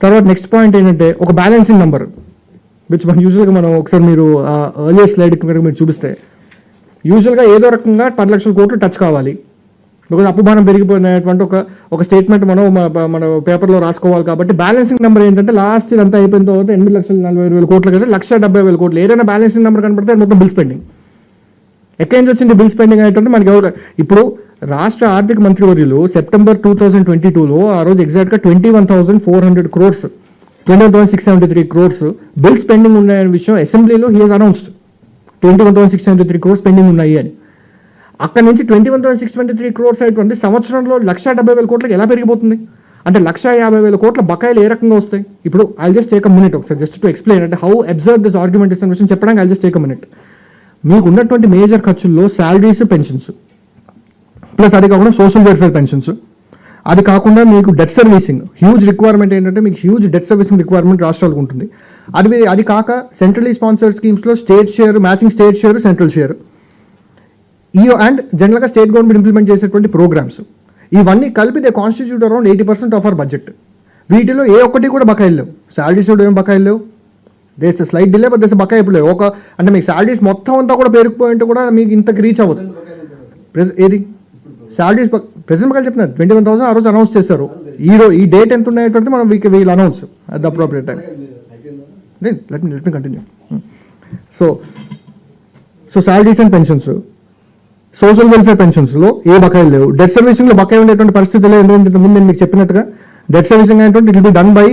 తర్వాత నెక్స్ట్ పాయింట్ ఏంటంటే ఒక బ్యాలెన్సింగ్ నెంబర్ విచ్ మనం యూజువల్గా మనం ఒకసారి మీరు ఎర్లియర్ స్లైడ్ కనుక మీరు చూపిస్తే యూజువల్గా ఏదో రకంగా పది లక్షల కోట్లు టచ్ కావాలి. బికాజ్ అప్పుభారం పెరిగిపోయినటువంటి ఒక ఒక స్టేట్మెంట్ మనం మన- పేపర్లో రాసుకోవాలి కాబట్టి బ్యాలెన్సింగ్ నెంబర్ ఏంటంటే లాస్ట్ ఇయర్ అంతా అయిపోయిన తర్వాత ఎనిమిది లక్షల నలభై ఐదు వేల కోట్లు కదా లక్ష డెబ్బై వేల కోట్లు. ఏదైనా బ్యాలెన్సింగ్ నెంబర్ కనపడితే అది మొత్తం బిల్ స్పెండింగ్ ఎక్కడి నుంచి వచ్చింది బిల్ స్పెండింగ్ అనేటువంటి మనకి ఎవరు ఇప్పుడు రాష్ట్ర ఆర్థిక మంత్రివర్యులు సెప్టెంబర్ టూ థౌసండ్ ట్వంటీ టూలో ఆ రోజు ఎగ్జాక్ట్గా twenty one thousand four hundred crores twenty one thousand six seventy three crores bill spending ఉన్నాయనే విషయం అసెంబ్లీలో he has announced twenty one thousand six seventy three crores pending ఉన్నాయి అని. అక్కడ నుంచి twenty one thousand six twenty three crores అయినటువంటి సంవత్సరంలో లక్ష డెబ్బై వేల కోట్లకి ఎలా పెరిగిపోతుంది? అంటే లక్ష యాభై వేల కోట్ల బకాయిలు ఏ రకంగా వస్తాయి? ఇప్పుడు I just take a minute ఒకసారి జస్ట్ టు ఎక్స్ప్లెయిన్ అంటే how observe this argument is విషయం చెప్పడానికి I just take a minute మీకు ఉన్నటువంటి మేజర్ ఖర్చుల్లో శాలరీస్ పెన్షన్స్ ప్లస్ అది కాకుండా సోషల్ వెల్ఫేర్ పెన్షన్స్ అది కాకుండా మీకు డెట్ సర్వీసింగ్ హ్యూజ్ రిక్వైర్మెంట్ ఏంటంటే మీకు హ్యూజ్ డెట్ సర్వీసింగ్ రిక్వైర్మెంట్ రాష్ట్రాలకు ఉంటుంది. అది అది కాక centrally sponsored స్కీమ్స్లో state share matching state share central share ఈ అండ్ జనరల్గా స్టేట్ గవర్నమెంట్ ఇంప్లిమెంట్ చేసేటువంటి ప్రోగ్రామ్స్ ఇవన్నీ కలిపి they constitute around eighty percent of our budget వీటిలో ఏ ఒక్కటి కూడా బకాయిలు లేవు. శాలరీస్ ఏం బకాయిలు లేవు. దేశ స్లైట్ డిలే బట్ దేశ బకాయి లేవు ఒక అంటే మీకు శాలరీస్ మొత్తం అంతా కూడా పేరుకుపోయి ఉంటే కూడా మీకు ఇంతకు రీచ్ అవ్వదు. ఏది? శాలరీస్ ప్రెసెంట్ బకాయిలు చెప్తున్నారు ట్వంటీ వన్ థౌసండ్ ఆ రోజు అనౌన్స్ చేశారు. ఈ రోజు ఈ డేట్ ఎంత ఉన్నాయంటే మనం we will announce at the appropriate time let me let me continue. Hmm. So so salaries and pensions social welfare పెన్షన్స్లో ఏ బకాయిలు లేవు. డెట్ సర్వీసింగ్లో బకాయి ఉండేటువంటి పరిస్థితులు ఏంటంటే ముందు నేను మీకు చెప్పినట్టుగా డెట్ సర్వీసింగ్ అనేటువంటి it be done by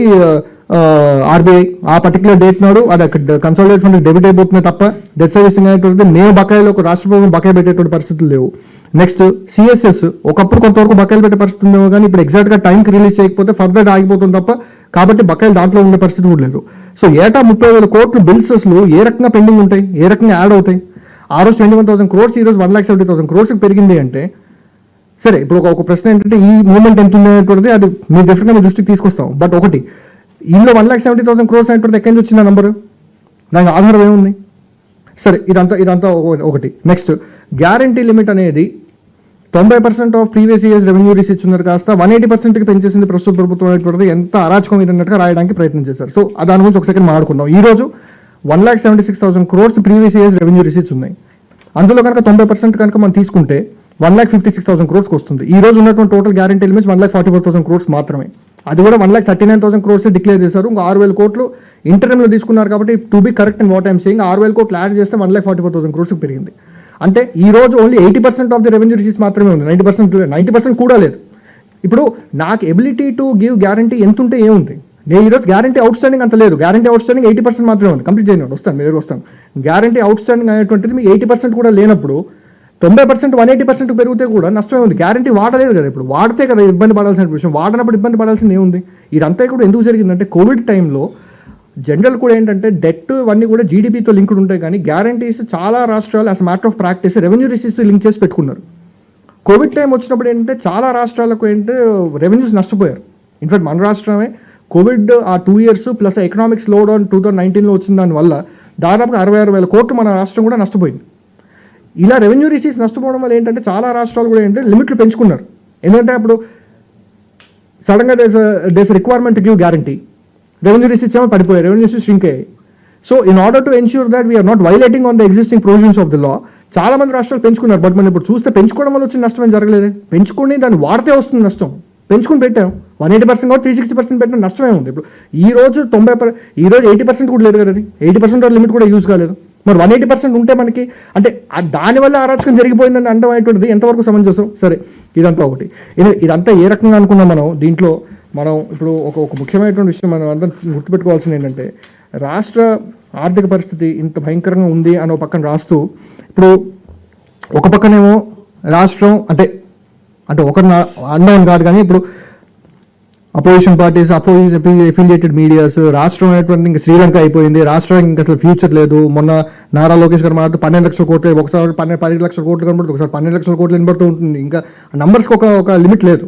RBI. ఆ పర్టికులర్ డేట్ నాడు అది అక్కడ కన్సల్టేట్ ఫండ్ డెబిట్ అయిపోతుంది తప్ప డెట్ సర్వీసింగ్ అనేటువంటిది మేము బకాయిలో ఒక రాష్ట్ర ప్రభుత్వం బకాయి పెట్టేటువంటి పరిస్థితులు లేవు. నెక్స్ట్ సిఎస్ఎస్ ఒకప్పుడు కొంతవరకు బకాయిలు పెట్టే పరిస్థితి ఉందేమో కానీ ఇప్పుడు ఎగ్జాక్ట్గా టైంకి రిలీజ్ చేయకపోతే ఫర్దర్ ఆగిపోతుంది తప్ప కాబట్టి బకాయిలు దాంట్లో ఉండే పరిస్థితి కూడా లేదు. సో ఏటా ముప్పై వేల కోట్లు బిల్స్ అసలు ఏ రకంగా పెండింగ్ ఉంటాయి? ఏ రకంగా యాడ్ అవుతాయి? ఆ రోజు ట్వంటీ వన్ థౌసండ్ క్రోర్స్ ఈ రోజు one lakh seventy thousand crores పెరిగింది అంటే సరే ఇప్పుడు ఒక- ప్రశ్న ఏంటంటే ఈ మూమెంట్ ఎంత ఉంది అనేటువంటిది అది మీ డెఫినెట్గా మీ దృష్టికి తీసుకొస్తాం. బట్ ఒకటి ఇందులో one lakh seventy thousand crores అనేటువంటిది ఎక్కడి నుంచి వచ్చిన నంబర్ దానికి ఆధారం ఏముంది? సరే ఇదంతా ఇదంతా ఒకటి. నెక్స్ట్ గ్యారంటీ లిమిట్ అనేది తొంభై percent of previous years revenue receipts ఉన్నారు కాస్త వన్ ఎయిటీ పర్సెంట్కి పెంచేసింది ప్రస్తుత ప్రభుత్వం అనేటువంటిది ఎంత అరాచకం ఇదన్నట్టుగా రాయడానికి ప్రయత్నం చేశారు. సో దాని గురించి ఒక సెకండ్ మాట్లాడుకుందాం. ఈ రోజు one lakh seventy six thousand crores previous years revenue receipts ఉన్నాయి. అందులో కనుక తొంభై పర్సెంట్ కనుక మనం తీసుకుంటే one lakh fifty six thousand క్రోర్స్కి వస్తుంది. ఈ రోజు ఉన్నటువంటి total guarantee elements one lakh forty four thousand crores మాత్రమే. అది కూడా one lakh thirty nine thousand crores declare చేశారు. ఇంకా ఆరు వేల కోట్లు ఇంటర్నెంలో తీసుకున్నారు కాబట్టి to be correct and what I'm saying ఆరు వేల కోట్లు యాడ్ చేస్తే one lakh forty four thousand క్రోర్స్కి పెరిగింది. అంటే ఈ రోజు only eighty percent of the revenue receipts మాత్రమే ఉంది. నైంటీ పర్సెంట్ నైంటీ పర్సెంట్ కూడా లేదు. ఇప్పుడు నాకు ఎబిలిటీ టు గివ్ గ్యారంటీ ఎంత ఉంటే ఏముంది? నేను ఈరోజు గ్యారంటీ అవుట్ స్టాండింగ్ అంత లేదు. Guarantee outstanding eighty percent మాత్రమే ఉంది. కంప్లీట్ చేయను వస్తాను మీరు వస్తాను. గ్యారంటీ అవుట్ స్టాండింగ్ అనేటువంటిది మీకు ఎయిటీ పర్సెంట్ కూడా లేనప్పుడు తొంభై పర్సెంట్ వన్ ఎయిటీ పర్సెంట్ పెరిగితే కూడా నష్టమే ఉంది. గ్యారంటీ వాడలేదు కదా ఇప్పుడు. వాడితే కదా ఇబ్బంది పడాల్సిన విషయం. వాడనప్పుడు ఇబ్బంది పడాల్సింది ఏముంది? ఇదంతా కూడా ఎందుకు జరిగిందంటే కోవిడ్ టైంలో జనరల్ కూడా ఏంటంటే డెట్ ఇవన్నీ కూడా జీడిపితో లింక్డ్ ఉంటాయి కానీ గ్యారంటీస్ చాలా రాష్ట్రాలు as matter of practice revenue receipts link చేసి పెట్టుకున్నారు. కోవిడ్ టైం వచ్చినప్పుడు ఏంటంటే చాలా రాష్ట్రాలకు ఏంటంటే రెవెన్యూస్ నష్టపోయారు. ఇన్ఫాక్ట్ మన రాష్ట్రమే కోవిడ్ ఆ two years plus economic slowdown two thousand నైన్టీన్లో వచ్చిన దానివల్ల దాదాపుగా అరవై ఆరు వేల కోట్లు మన రాష్ట్రం కూడా నష్టపోయింది. ఇలా రెవెన్యూ రిసీట్స్ నష్టపోవడం వల్ల ఏంటంటే చాలా రాష్ట్రాలు కూడా ఏంటంటే లిమిట్లు పెంచుకున్నారు. ఎందుకంటే అప్పుడు సడన్గా దేశ దేశ requirement give guarantee revenue receipts ఏమో పడిపోయాయి. రెవెన్యూ రిసీట్స్ ష్రింక్ అయ్యాయి. So in order to ensure that we're not violating on the existing provisions of the law చాలా మంది రాష్ట్రాలు పెంచుకున్నారు. బట్ మనం ఇప్పుడు చూస్తే పెంచుకోవడం వల్ల వచ్చిన నష్టం ఏం జరగలేదు? పెంచుకుని దాన్ని వాడితే వస్తుంది నష్టం. పెంచుకుని పెట్టాం. One eighty percent three sixty percent పెట్టిన నష్టమే ఉంది. ఇప్పుడు ఈ రోజు తొంభై పర్ ఈ రోజు ఎయిటీ పర్సెంట్ కూడా లేదు కదా ఎయిటీ పర్సెంట్ లిమిట్ కూడా యూజ్ కాలేదు. మరి వన్ ఎయిటీ పర్సెంట్ ఉంటే మనకి అంటే దానివల్ల అరాచకం జరిగిపోయిందని అండం అనేటువంటిది ఎంతవరకు సమంజసం? సరే ఇదంతా ఒకటి. ఇదంతా ఏ రకంగా అనుకున్నాం మనం? దీంట్లో మనం ఇప్పుడు ఒక ఒక ముఖ్యమైనటువంటి విషయం మనం అందరం గుర్తుపెట్టుకోవాల్సింది ఏంటంటే రాష్ట్ర ఆర్థిక పరిస్థితి ఇంత భయంకరంగా ఉంది అని ఒక పక్కన రాస్తూ ఇప్పుడు ఒక పక్కనేమో రాష్ట్రం అంటే అంటే ఒక అన్నోన్ కాదు కానీ ఇప్పుడు opposition parties opposition affiliated medias రాష్ట్రం అనేటువంటి ఇంకా శ్రీలంక అయిపోయింది రాష్ట్రానికి ఇంకా అసలు ఫ్యూచర్ లేదు. మొన్న నారా లోకేష్ గారు మాట పన్నెండు లక్షల కోట్లు ఒకసారి పన్నెండు పది లక్షల కోట్లు కనబడుతుంది ఒకసారి పన్నెండు లక్షల కోట్లు వినబడుతూ ఉంటుంది. ఇంకా నంబర్స్కి ఒక ఒక లిమిట్ లేదు.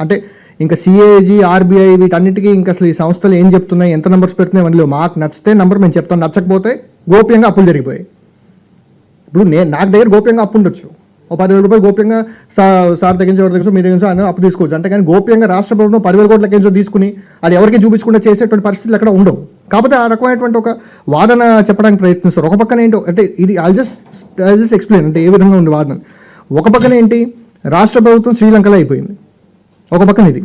అంటే ఇంకా సిఏజీ ఆర్బీఐ వీటన్నిటికీ ఇంకా అసలు ఈ సంస్థలు ఏం చెప్తున్నాయి ఎంత నెంబర్స్ పెడుతున్నాయి అని మాకు నచ్చితే నెంబర్ మేము చెప్తాం నచ్చకపోతే గోప్యంగా అప్పులు జరిగిపోయాయి. ఇప్పుడు నేను నాకు దగ్గర గోప్యంగా అప్పు ఉండొచ్చు. ఓ పదివేల రూపాయలు గోప్యంగా సార్ సార్ దగ్గర నుంచి ఎవరి దగ్గర మీ దగ్గర ఆయన అప్పు తీసుకోవచ్చు. అంటే కానీ గోప్యంగా రాష్ట్ర ప్రభుత్వం పదివేల కోట్ల కేంద్రం తీసుకుని అది ఎవరికి చూపించకుండా చేసేటువంటి పరిస్థితులు అక్కడ ఉండవు. కాకపోతే ఆ రకమైనటువంటి ఒక వాదన చెప్పడానికి ప్రయత్నిస్తారు ఒక పక్కన ఏంటో అంటే ఇది I just I just explain అంటే ఏ విధంగా ఉంది వాదన. ఒక పక్కన ఏంటి రాష్ట్ర ప్రభుత్వం శ్రీలంకలో అయిపోయింది. ఒక పక్కన ఇది.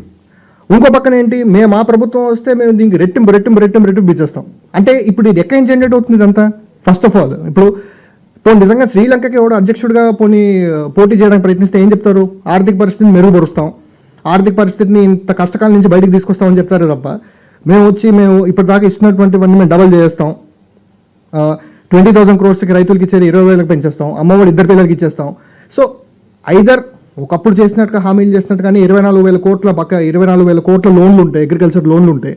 ఇంకో పక్కన ఏంటి? మేము మా ప్రభుత్వం వస్తే మేము దీనికి రెట్టింపు రెట్టింపు రెట్టింపు రెట్టింపు ఇచ్చేస్తాం అంటే ఇప్పుడు ఇది ఎక్కడ జనరేట్ అవుతుంది ఇదంతా? ఫస్ట్ ఆఫ్ ఆల్ ఇప్పుడు ఇప్పుడు నిజంగా శ్రీలంకకి ఎవడో అధ్యక్షుడిగా పోనీ పోటీ చేయడానికి ప్రయత్నిస్తే ఏం చెప్తారు? ఆర్థిక పరిస్థితిని మెరుగుపరుస్తాం. ఆర్థిక పరిస్థితిని ఇంత కష్టకాలం నుంచి బయటికి తీసుకొస్తామని చెప్తారు తప్ప మేము వచ్చి మేము ఇప్పటిదాకా ఇస్తున్నటువంటివన్నీ మేము డబల్ చేస్తాం ట్వంటీ థౌసండ్ క్రోర్స్కి రైతులకి ఇచ్చేది ఇరవై వేలకు పెంచేస్తాం. అమ్మఒడి ఇద్దరు పిల్లలకి ఇచ్చేస్తాం. సో ఐదర్ ఒకప్పుడు చేసినట్టుగా హామీలు చేసినట్టు కానీ ఇరవై నాలుగు వేల కోట్ల పక్క ఇరవై నాలుగు వేల కోట్ల లోన్లు ఉంటాయి అగ్రికల్చర్ లోన్లు ఉంటాయి.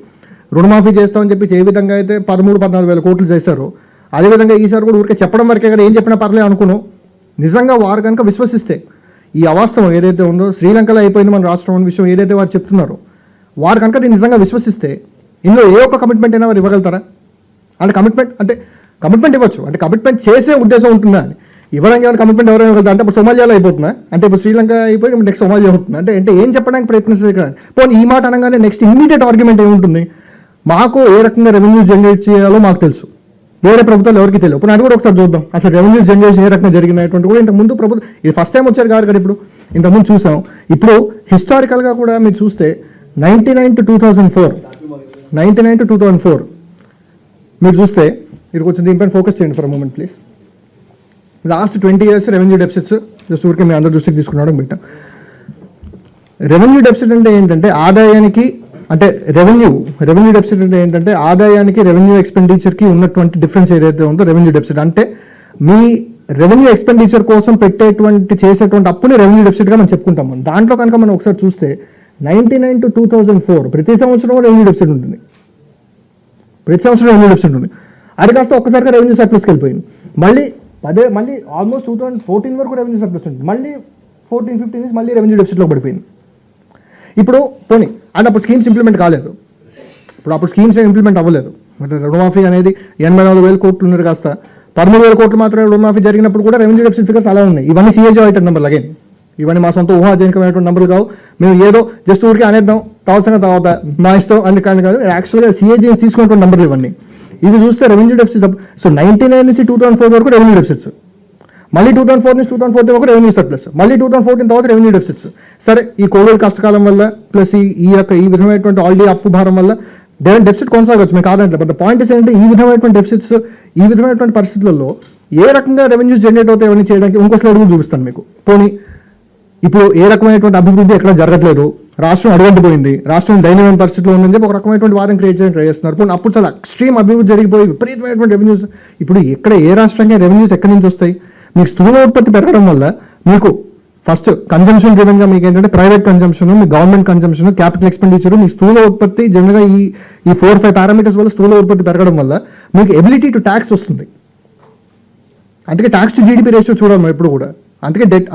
రుణమాఫీ చేస్తామని చెప్పి ఏ విధంగా అయితే పదమూడు పద్నాలుగు వేల కోట్లు చేశారో అదేవిధంగా ఈసారి కూడా ఊరికే చెప్పడం వరకే కానీ ఏం చెప్పినా పర్లేదు అనుకున్నాం. నిజంగా వారు కనుక విశ్వసిస్తే ఈ అవాస్తవం ఏదైతే ఉందో శ్రీలంకలో అయిపోయింది మన రాష్ట్రం అనే విషయం ఏదైతే వారు చెప్తున్నారో వారు కనుక దీన్ని నిజంగా విశ్వసిస్తే ఇందులో ఏ ఒక్క కమిట్మెంట్ అయినా వారు ఇవ్వగలుగుతారా? అంటే కమిట్మెంట్ అంటే కమిట్మెంట్ ఇవ్వచ్చు. అంటే కమిట్మెంట్ చేసే ఉద్దేశం ఉంటుందా అని. ఇవ్వడానికి ఏమైనా కమిట్మెంట్ ఎవరైనా అంటే ఇప్పుడు సోమాలియాలో అయిపోతుందా? అంటే ఇప్పుడు శ్రీలంక అయిపోయి నెక్స్ట్ సోమాలియా అవుతుంది? అంటే అంటే ఏం చెప్పడానికి ప్రయత్నిస్తుంది పోనీ ఈ మాట అనగానే నెక్స్ట్ ఇమీడియట్ ఆర్గ్యుమెంట్ ఏముంటుంది? మాకు ఏ రకంగా రెవెన్యూ జనరేట్ చేయాలో మాకు తెలుసు. వేరే ప్రభుత్వాలు ఎవరికి తెలియదు ఇప్పుడు అది కూడా ఒకసారి చూద్దాం. అసలు రెవెన్యూ జనరేషన్ ఏ రకంగా జరిగినటువంటి కూడా ఇంతకు ముందు ప్రభుత్వం ఇది ఫస్ట్ టైం వచ్చారు కాదు కదా ఇప్పుడు. ఇంతకుముందు చూసాం. ఇప్పుడు హిస్టారికల్గా కూడా మీరు చూస్తే ninety nine to two thousand four ninety nine to two thousand four మీరు చూస్తే ఇది కొంచెం దీనిపైన ఫోకస్ చేయండి for moment please last twenty years revenue deficits just ఊరికే మీ అందరి దృష్టికి తీసుకున్నాడు పెట్టాం. రెవెన్యూ డెఫిసిట్ అంటే ఏంటంటే ఆదాయానికి అంటే రెవెన్యూ రెవెన్యూ డెఫిసిట్ అంటే ఏంటంటే ఆదాయానికి రెవెన్యూ ఎక్స్పెండిచర్కి ఉన్నటువంటి డిఫరెన్స్ ఏదైతే ఉందో రెవెన్యూ డెఫిసిట్. అంటే మీ రెవెన్యూ ఎక్స్పెండిచర్ కోసం పెట్టేటువంటి చేసేటువంటి అప్పుని రెవెన్యూ డెఫిసిట్గా మనం చెప్పుకుంటాం. మనం దాంట్లో కనుక మనం ఒకసారి చూస్తే ninety nine to two thousand four ప్రతి సంవత్సరం రెవెన్యూ డెఫిసిట్ ఉంటుంది. ప్రతి సంవత్సరం రెవెన్యూ డెఫిసిట్ ఉంటుంది. అది కాస్త ఒక్కసారిగా రెవెన్యూ సర్ప్లస్కి వెళ్ళిపోయింది. మళ్ళీ అదే మళ్ళీ ఆల్మోస్ట్ టూ థౌసండ్ ఫోర్టీన్ వరకు రెవెన్యూ సర్ప్లస్ ఉంది మళ్ళీ ఫోర్టీన్ ఫిఫ్టీన్ నుంచి మళ్ళీ రెవెన్యూ డెఫిసిట్లో పడిపోయింది. ఇప్పుడు పోనీ అండ్ అప్పుడు స్కీమ్స్ ఇంప్లిమెంట్ కాలేదు. ఇప్పుడు అప్పుడు స్కీమ్స్ ఇంప్లిమెంట్ అవ్వలేదు. అంటే రుణమాఫీ అనేది ఎనభై నాలుగు వేల కోట్లు ఉన్నారు కాస్త. పదమూడు వేల కోట్లు మాత్రమే రుణమాఫీ జరిగినప్పుడు కూడా రెవెన్యూ డెఫిసిట్ ఫిగర్స్ అలా ఉన్నాయి. ఇవన్నీ సీఏజీ ఐటమ్ నెంబర్ అగైన్ ఇవన్నీ మా సొంత ఊహాజనకమైనటువంటి నెంబర్లు కావు. మేము ఏదో జస్ట్ ఊరికి అనేద్దాం. కావాల్సిన తర్వాత మా ఇష్టం అని కానీ కాదు. యాక్చువల్గా సీఏజీ తీసుకున్నటువంటి నెంబర్లు ఇవన్నీ. ఇవి చూస్తే revenue deficit so ninety nine నుంచి టూ థౌసండ్ ఫోర్ వరకు రెవెన్యూ డెఫిసిట్స్ మళ్ళీ టూ థౌసండ్ ఫోర్ నుంచి టూ థౌసండ్ ఫోర్టీన్ వరకు రెవెన్యూ సర్ప్లస్ మళ్ళీ టూ థౌసండ్ ఫోర్టీన్ తర్వాత రెవెన్యూ డెఫిసిట్స్ సరే ఈ కోవిడ్ కష్టకాలం వల్ల ప్లస్ ఈ ఈ యొక్క ఈ విధమైనటువంటి ఆల్రెడీ అప్పు భారం వల్ల డెఫిసిట్ కొనసాగవచ్చు మీకు కాదంటే బట్ పాయింట్ ఏంటంటే ఈ విధమైనటువంటి డెఫిసిట్స్ ఈ విధమైనటువంటి పరిస్థితులలో ఏ రకంగా రెవెన్యూస్ జనరేట్ అవుతాయి అవన్నీ చేయడానికి ఇంకో స్లైడ్ కూడా చూపిస్తాను మీకు. పోనీ ఇప్పుడు ఏ రకమైనటువంటి అభివృద్ధి ఎక్కడ జరగట్లేదు? రాష్ట్రం అడుగంటిపోయింది రాష్ట్రం దైనమైన పరిస్థితిలో ఉందని చెప్పి ఒక రకమైనటువంటి వాదం క్రియేట్ చేయడం ట్రై చేస్తున్నారు. పోనీ అప్పుడు చాలా ఎక్స్ట్రీమ్ అభివృద్ధి జరిగిపోయి విపరీతమైనటువంటి రెవెన్యూస్ ఇప్పుడు ఎక్కడ ఏ రాష్ట్రానికి రెవెన్యూస్ ఎక్కడి నుంచి వస్తాయి? మీకు స్థూల ఉత్పత్తి పెరగడం వల్ల మీకు ఫస్ట్ కన్జంప్షన్ డ్రివెన్గా మీకు ఏంటంటే ప్రైవేట్ కన్జంప్షన్ మీ గవర్నమెంట్ కన్జంప్షన్ క్యాపిటల్ ఎక్స్పెండిచర్ మీ స్థూల ఉత్పత్తి జనరల్గా ఈ ఈ ఫోర్ ఫైవ్ పారామీటర్స్ వల్ల స్థూల ఉత్పత్తి పెరగడం వల్ల మీకు ఎబిలిటీ టు ట్యాక్స్ వస్తుంది. అందుకే ట్యాక్స్ టు జీడిపి రేషియో చూడాలి మనం ఎప్పుడు కూడా. అందుకే డెట్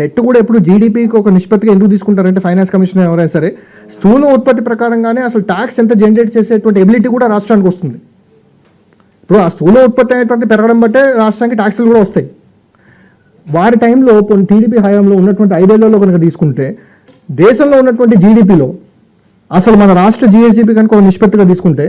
డెట్ కూడా ఎప్పుడు జీడిపికి ఒక నిష్పత్తిగా ఎందుకు తీసుకుంటారంటే ఫైనాన్స్ కమిషన్ ఎవరైనా సరే స్థూల ఉత్పత్తి ప్రకారంగానే అసలు ట్యాక్స్ ఎంత జనరేట్ చేసేటువంటి ఎబిలిటీ కూడా రాష్ట్రానికి వస్తుంది. ఇప్పుడు ఆ స్థూల ఉత్పత్తి అనేటువంటి పెరగడం బట్టే రాష్ట్రానికి ట్యాక్సులు కూడా వస్తాయి. వారి టైంలో కొన్ని టీడీపీ హయాంలో ఉన్నటువంటి ఐదేళ్ళలో కనుక తీసుకుంటే దేశంలో ఉన్నటువంటి జీడిపిలో అసలు మన రాష్ట్ర జిఎస్డిపి కనుక ఒక నిష్పత్తిగా తీసుకుంటే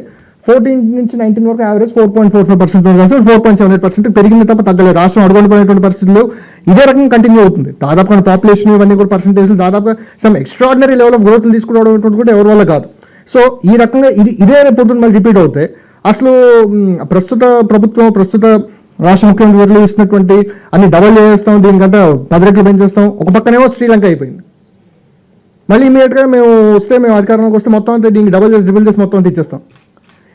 ఫోర్టీన్ నుంచి నైన్టీన్ వరకు average four point four five percent four point seven eight percent పెరిగింది తప్ప తగ్గలేదు. రాష్ట్రం అడుగుండిపోయినటువంటి పరిస్థితుల్లో ఇదే రకంగా కంటిన్యూ అవుతుంది. దాదాపుగా పాపులేషన్ ఇవన్నీ కూడా పర్సంటేజ్లు దాదాపుగా సమ్ ఎక్స్ట్రాడినరీ లెవెల్ ఆఫ్ గ్రోత్లు తీసుకురావడం కూడా ఎవరి వల్ల కాదు. సో ఈ రకంగా ఇది ఇదే పొద్దున్న మళ్ళీ రిపీట్ అవుతాయి అసలు ప్రస్తుత ప్రభుత్వం ప్రస్తుత రాష్ట్ర ముఖ్యమంత్రి వర్లు ఇస్తున్నటువంటి అన్ని డబల్ చేస్తాం దీనికంటే పది రెట్లు పెంచేస్తాం ఒక పక్కనేమో శ్రీలంక అయిపోయింది. మళ్ళీ ఇమీడియట్గా మేము వస్తే మేము అధికారంలోకి వస్తే మొత్తం అంతా దీనికి డబల్ చేసి డబుల్ చేసి మొత్తం అంతా ఇచ్చేస్తాం.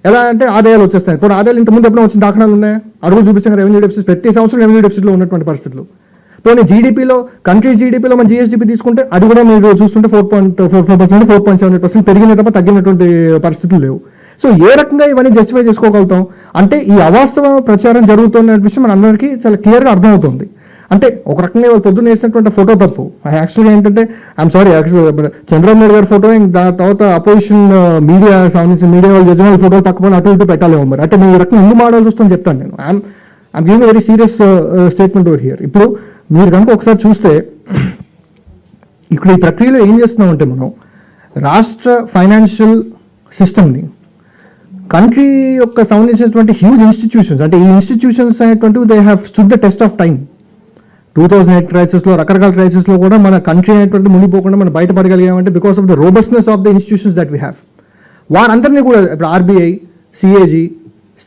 ఎలా అంటే ఆదాయాలు వచ్చేస్తాయి. ఇప్పుడు ఆదాయాలు ఇంతకుముందు ముందు ఎప్పుడో వచ్చిన దాఖలాలు ఉన్నాయి? అడుగు చూపించిన రెవెన్యూ డెఫిసిట్ ప్రతి సంవత్సరం రెవెన్యూ డెఫిసిట్లో ఉన్నటువంటి పరిస్థితులు. పోనీ జీడిపిలో కంట్రీ జీడిపిలో మన జిఎస్డిపి తీసుకుంటే అది కూడా మీరు చూస్తుంటే four point four four percent four point seven percent పెరిగిన తప్ప తగ్గినటువంటి పరిస్థితులు లేవు. సో ఏ రకంగా ఇవన్నీ జస్టిఫై చేసుకోగలుగుతాం? అంటే ఈ అవాస్తవ ప్రచారం జరుగుతున్న విషయం మన అందరికీ చాలా క్లియర్గా అర్థమవుతుంది. అంటే ఒక రకంగా వాళ్ళు పొద్దున్న వేసినటువంటి ఫోటో తప్పు. యాక్చువల్గా ఏంటంటే ఐఎమ్ సారీ చంద్రబాబు నాయుడు గారి ఫోటో దాని తర్వాత అపోజిషన్ మీడియా uh, సంబంధించిన మీడియా వాళ్ళు యజమాని ఫోటో తక్కువ అటు ఇటు పెట్టాలేమో మరి. అంటే మీ రకంగా ఎందుకు మాడాల్సి వస్తుందని చెప్తాను నేను. I'm I'm giving very serious statement over here ఇప్పుడు మీరు కనుక ఒకసారి చూస్తే ఇక్కడ ఈ ప్రక్రియలో ఏం చేస్తున్నామంటే మనం రాష్ట్ర ఫైనాన్షియల్ సిస్టమ్ని కంట్రీ యొక్క సంబంధించినటువంటి హ్యూజ్ ఇన్స్టిట్యూషన్స్ అంటే ఈ ఇన్స్టిట్యూషన్స్ అనేటువంటి they have stood the test of time two thousand eight క్రైసిస్లో రకరకాల క్రైసిస్లో కూడా మన కంట్రీ అనేటువంటి మునిపోకుండా మనం బయటపడగలిగామంటే because of the robustness of the institutions that we have వారందరినీ కూడా ఇప్పుడు RBI CAG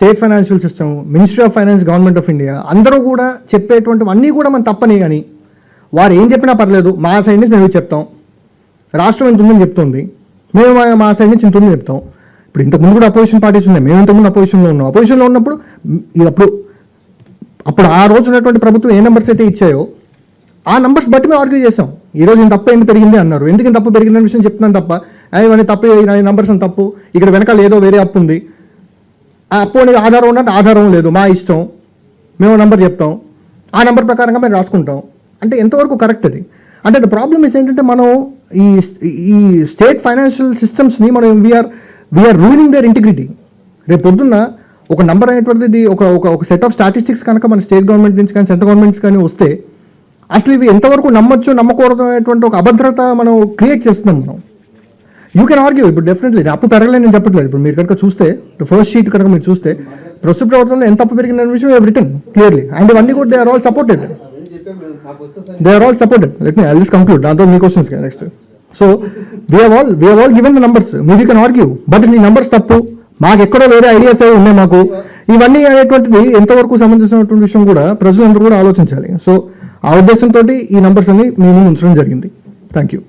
state financial system ministry of finance government of India అందరూ కూడా చెప్పేటువంటివన్నీ కూడా మనం తప్పని కానీ వారు ఏం చెప్పినా పర్లేదు మా సైడ్ నుంచి మేము చెప్తాం. రాష్ట్రం ఎంత ఉందని చెప్తుంది. మేము మా- సైడ్ నుంచి ఇంత ఉందని చెప్తాం. ఇప్పుడు ఇంతకుముందు కూడా అపోజిషన్ పార్టీస్ ఉన్నాయి. మేము ఇంతకుముందు అపోజిషన్లో ఉన్నాం. అపోజిషన్లో ఉన్నప్పుడు అప్పుడు అప్పుడు ఆ రోజు ఉన్నటువంటి ప్రభుత్వం ఏ నెంబర్స్ అయితే ఇచ్చాయో ఆ నెంబర్స్ బట్టి మేము ఆర్గ్యూ చేసాం ఈ రోజు ఇంత తప్పు ఎందుకు పెరిగింది అన్నారు. ఎందుకు ఇంత తప్పు పెరిగిందనే విషయం చెప్తున్నాను తప్ప "ఆ, ఇవన్నీ తప్పు ఈ నెంబర్స్ అని తప్పు. ఇక్కడ వెనకాల ఏదో వేరే అప్పు ఉంది. పోనీ ఆధారం ఉన్నట్టు ఆధారం లేదు మా ఇష్టం. మేము నంబర్ చెప్తాం. ఆ నెంబర్ ప్రకారంగా మేము రాసుకుంటాం. అంటే ఎంతవరకు కరెక్ట్ అది? అంటే ద ప్రాబ్లమ్ ఇస్ ఏంటంటే మనం ఈ ఈ స్టేట్ ఫైనాన్షియల్ సిస్టమ్స్ని మనం we're we're ruling their integrity రేపు పొద్దున్న ఒక నంబర్ అనేటువంటిది ఒక ఒక ఒక సెట్ ఆఫ్ స్టాటిస్టిక్స్ కనుక మన స్టేట్ గవర్నమెంట్ నుంచి కానీ సెంట్రల్ గవర్నమెంట్ కానీ వస్తే అసలు ఇవి ఎంతవరకు నమ్మొచ్చు నమ్మకూడదు అనేటువంటి ఒక అభద్రత మనం క్రియేట్ చేస్తున్నాం మనం. యూ కెన్ ఆర్గ్యూ ఇప్పుడు డెఫినెట్లీ అప్పు పెరగలేదు నేను చెప్పట్లేదు. ఇప్పుడు మీరు కనుక చూస్తే ఫస్ట్ షీట్ కనుక మీరు చూస్తే ప్రస్తుత ప్రభుత్వంలో ఎంత అప్పు పెరిగిన విషయం రిటర్న్ క్లియర్లీ అండ్ ఇవన్నీ కూడా they are all supported they are all supported let me I just conclude దాంతో మీ questions next so we all we all given the numbers మీరు కెన్ ఆర్గ్యూ బట్ ఈ నంబర్స్ తప్పు. మాకు ఎక్కడో వేరే ఐడియాస్ అవి ఉన్నాయి మాకు. ఇవన్నీ అనేటువంటిది ఎంతవరకు సంబంధించినటువంటి విషయం కూడా ప్రజలందరూ కూడా ఆలోచించాలి. సో ఆ ఉద్దేశంతో ఈ నంబర్స్ అన్ని మేము ఉంచడం జరిగింది. Thank you